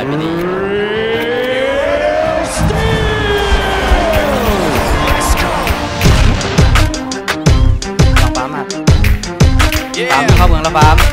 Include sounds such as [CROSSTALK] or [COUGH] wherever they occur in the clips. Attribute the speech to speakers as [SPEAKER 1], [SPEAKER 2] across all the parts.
[SPEAKER 1] ายไปดีฟาร์มเข้าเมืองแล้วฟาม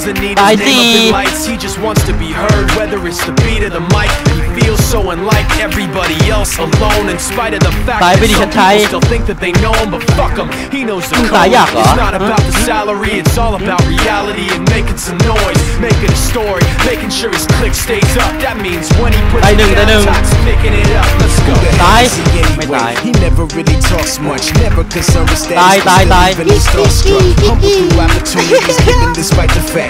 [SPEAKER 2] doesn't need his name up in lights. He just wants to be heard, whether it's the beat or the mic. He feels so unlike everybody else alone In spite of the fact that some people still think that they know him But fuck him, he knows the code. It's not about the salary, it's all about reality And making some noise, making a story Making sure his click stays up. That means when he puts it down, talks picking it up. Let's go.
[SPEAKER 1] Die
[SPEAKER 3] anyway. He never really talks much, never concerned with status
[SPEAKER 1] Die, die, die
[SPEAKER 3] Humble through opportunities, [LAUGHS] given despite the fact that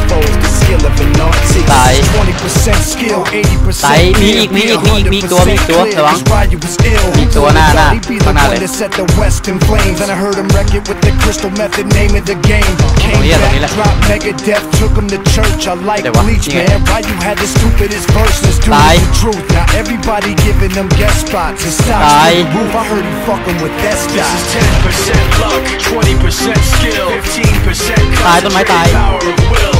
[SPEAKER 3] skill of an artist.
[SPEAKER 1] ตาย
[SPEAKER 3] 20% skill, 80%
[SPEAKER 1] ตายมีอีกมีอีกมีอีกมีอีกตัวมีอีกตัวระวัง มีตัวหน้าหน้าข้างหน้าเลย
[SPEAKER 3] to set the West in flames. And I heard him wreck it with the crystal method, name of the game. Came
[SPEAKER 1] ตรงนี้แหละตรง
[SPEAKER 3] back,
[SPEAKER 1] นี้แหละ
[SPEAKER 3] dropped Megadeth, took him to church. I like
[SPEAKER 1] เดี๋ยววะ
[SPEAKER 3] Bleach,
[SPEAKER 1] นี่ไง
[SPEAKER 3] man. Why you had the stupidest verse? Let's do
[SPEAKER 1] ตาย
[SPEAKER 3] the truth. Now everybody giving them guest spots. It's
[SPEAKER 1] ตาย
[SPEAKER 3] the roof. I heard he fucking with that
[SPEAKER 2] This
[SPEAKER 3] guy.
[SPEAKER 2] is 10% luck, 20% skill, 15%
[SPEAKER 1] concentrated
[SPEAKER 2] power of will,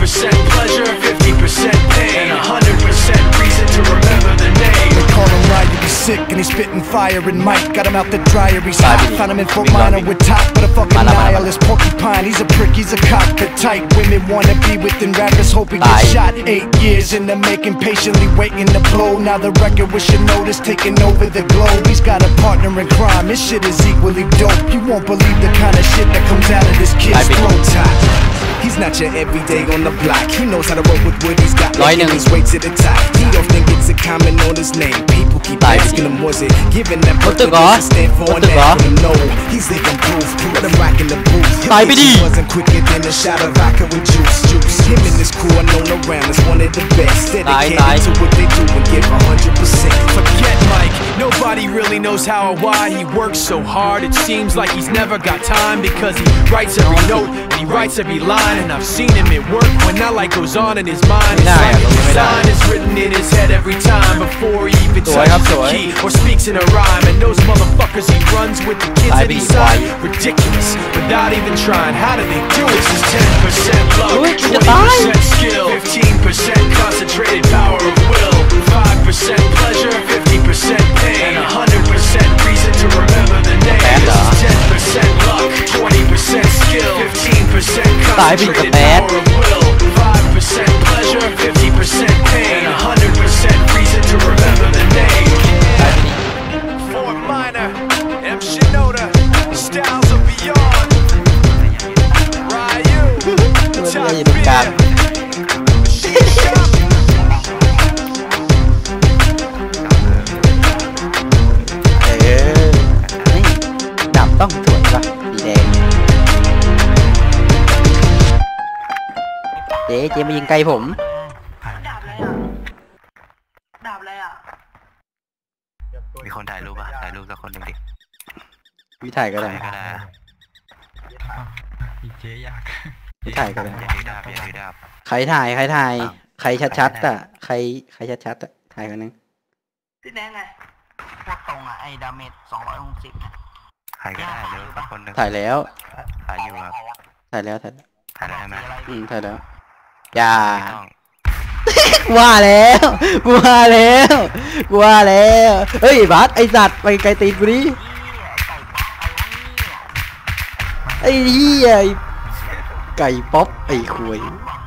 [SPEAKER 2] 5% pleasure, 50% pain, 100% reason to remember the name.
[SPEAKER 3] They call him Ryder, he's sick and he's spitting fire and Mike. Got him out the dryer, he's hot. Found him in Fort Minor with top, but a fucking nihilist. Porky porcupine. He's a prick, he's a cocker type. Women wanna be within rappers, hope he gets shot. Eight years in the making, patiently waiting to blow. Now the record with your notice taking over the globe. He's got a partner in crime, this shit is equally dope. You won't believe the kind of shit that comes out of this kid's throat top. He's not your everyday on the block. He knows how to roll with what he's got. Making
[SPEAKER 1] in.
[SPEAKER 3] his way to the top. He often gets a comment on his name. People keep
[SPEAKER 1] Bye,
[SPEAKER 3] asking him, was it giving that
[SPEAKER 1] What the God?
[SPEAKER 3] stand for
[SPEAKER 1] What the God?
[SPEAKER 3] No, he's living proof. Let him rock in the booth. His
[SPEAKER 1] Bye,
[SPEAKER 3] bitch
[SPEAKER 1] BD.
[SPEAKER 3] wasn't quicker than a shot of vodka with juice. Juice. Him and his crew are known around as one of the best. Dedicated
[SPEAKER 1] bye.
[SPEAKER 3] to what they do and give 100%.
[SPEAKER 2] Forget Mike, nobody really knows how or why he works so hard. It seems like he's never got time because he writes every note and he writes every line. And I've seen him at work when that light goes on in his mind. It's
[SPEAKER 1] Nah,
[SPEAKER 2] like a
[SPEAKER 1] don't give me that.
[SPEAKER 2] design is written in his head every time before he even
[SPEAKER 1] Sorry,
[SPEAKER 2] touches
[SPEAKER 1] I'm
[SPEAKER 2] the
[SPEAKER 1] sorry.
[SPEAKER 2] key or speaks in a rhyme. And those motherfuckers he runs with the kids
[SPEAKER 1] I
[SPEAKER 2] that
[SPEAKER 1] be
[SPEAKER 2] he signed, ridiculous. Without even trying, how do they do it? This is 10% luck,
[SPEAKER 1] Do it, you
[SPEAKER 2] 20% skill, 15% concentrated power of will, 5% pleasure, 50% pain, and uh, 100% reason to remember the name. This is 10% luck, 20% skill, 15%
[SPEAKER 1] Tải bị
[SPEAKER 2] concentrated power of will,
[SPEAKER 1] งเจ๊เจ๊มายิงไกลผม
[SPEAKER 4] ดาบอะไรอะดาบอะไรอะ
[SPEAKER 5] มีคนถ่ายรูปป่ะ ถ่ายรูปสักคนหนึ่งดิ
[SPEAKER 1] วิถ่ายก็
[SPEAKER 5] ใคร
[SPEAKER 1] ได้
[SPEAKER 5] ก็ได้
[SPEAKER 6] อีเจ๊ยาก
[SPEAKER 1] วิถ่ายก็ได้
[SPEAKER 5] อย่าถือดาบอย่าถือดาบ
[SPEAKER 1] ใครถ่ายใครถ่าย
[SPEAKER 5] อ้าว
[SPEAKER 1] ใครชัดๆอะ ใครใครชัดๆอะถ่ายกันนึง
[SPEAKER 4] พี่แบงค์ไง พวกตรงอะ ไอ้ดาเมจสองร้อยหกสิบนะ
[SPEAKER 5] ใครก็ได้เร็วสักคนหนึ่ง
[SPEAKER 1] ถ่ายแล้ว
[SPEAKER 5] ถ่ายอยู่ครับ
[SPEAKER 1] ถ่ายแล้วถ่ายแล้ว
[SPEAKER 5] ถ่ายได้ไหม
[SPEAKER 1] อืมถ่ายแล้วอย่า
[SPEAKER 5] ไม่ต้อง
[SPEAKER 1] กูว่าแล้วกูว่าแล้วกูว่าแล้วเฮ้ยบัสไอสัตว์ไปไกลตีนกูดิไอ้เหี้ยไอ้ไก่ป๊อปไอ้คุย
[SPEAKER 4] บอก